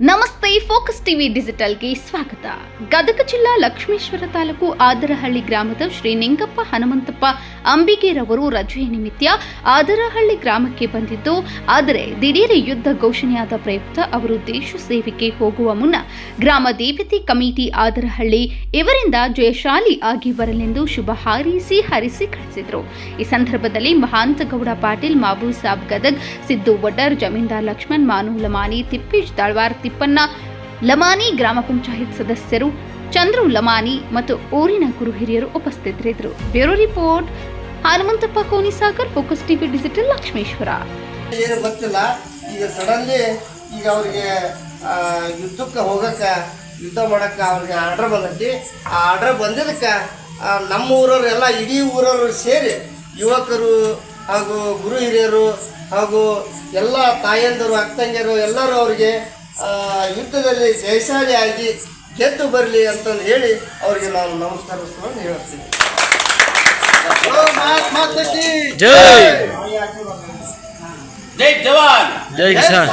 నమస్తే ನಮಸ್ತೆ focus TV ಡಿಜಿಟಲ್ಗೆ ಸ್ವಾಗತ. ಗದಗ ಜಿಲ್ಲಾ ಲಕ್ಷ್ಮೇಶ್ವರ ತಾಲೂಕು ಆದರಹಳ್ಳಿ ಗ್ರಾಮದ ಶ್ರೀ ನಿಂಗಪ್ಪ ಹನುಮಂತಪ್ಪ ಅಂಬಿಗೆರವರು ರಜೆಯ ನಿಮಿತ್ತ ಆದರಹಳ್ಳಿ ಗ್ರಾಮಕ್ಕೆ ಬಂದಿದ್ದು, ಆದರೆ ದಿಢೀರ್ ಯುದ್ಧ ಘೋಷಣೆಯಾದ ಪ್ರಯುಕ್ತ ಅವರು ದೇಶ ಸೇವೆಗೆ ಹೋಗುವ ಮುನ್ನ ಗ್ರಾಮ ದೇವತೆ ಕಮಿಟಿ ಆದರಹಳ್ಳಿ ಇವರಿಂದ ಜಯಶಾಲಿ ಆಗಿ ಬರಲೆಂದು ಶುಭ ಹಾರೈಸಿ ಹರಿಸಿ ಕಳಿಸಿದರು. ಈ ಸಂದರ್ಭದಲ್ಲಿ ಮಹಾಂತಗೌಡ ಪಾಟೀಲ್ ಮಾಬೂ ಸಾಬ್ ಗದಗ್, ಸಿದ್ದು ವಡ್ಡರ್, ಜಮೀನ್ದಾರ್ ಲಕ್ಷ್ಮಣ್ ಮಾನು ಲಮಾನಿ ತಿಪ್ಪೇಶ್, ದಾಳ್ವಾರ್ ತಿಪ್ಪಣ್ಣ ಲಮಾನಿ ಗ್ರಾಮ ಪಂಚಾಯತ್ ಸದಸ್ಯರು ಚಂದ್ರು ಲಮಾನಿ ಮತ್ತು ಊರಿನ ಗುರು ಹಿರಿಯರು ಉಪಸ್ಥಿತರಿದ್ದರು. Bureau report, Hanumanthappa Konisagar, focus TV digital Lakshmeshwar. ಏನು ಗೊತ್ತಿಲ್ಲ, ಈಗ ಸಡನ್ಲಿ ಈಗ ಅವ್ರಿಗೆ ಯುದ್ಧಕ್ಕೆ ಹೋಗಕ್ಕೆ, ಯುದ್ಧ ಮಾಡಕ್ಕೆ ಅವ್ರಿಗೆ ಆರ್ಡ್ರ್ ಬಂದೈತಿ. ಆ ಆರ್ಡ್ರ್ ಬಂದಿದ್ದಕ್ಕೆ ನಮ್ಮ ಊರವರೆಲ್ಲ ಇಡೀ ಊರವರು ಸೇರಿ ಯುವಕರು ಹಾಗೂ ಗುರು ಹಿರಿಯರು ಹಾಗೂ ಎಲ್ಲ ತಾಯಂದರು ಅಕ್ಕಂಗಿಯರು ಎಲ್ಲರೂ ಅವ್ರಿಗೆ ಯುದ್ಧದಲ್ಲಿ ಜಯಶಾಲಿಯಾಗಿ ಆಗಿ ಗೆದ್ದು ಬರಲಿ ಅಂತಂದು ಹೇಳಿ ಅವ್ರಿಗೆ ನಾನು ನಮಸ್ಕಾರ ಹೇಳ್ತೀನಿ. ಜೈ. ಮಹಾತ್ಮ ಜೈ ಜೈ ಜವಾನ್ ಜೈ ಕಿಸಾನ್.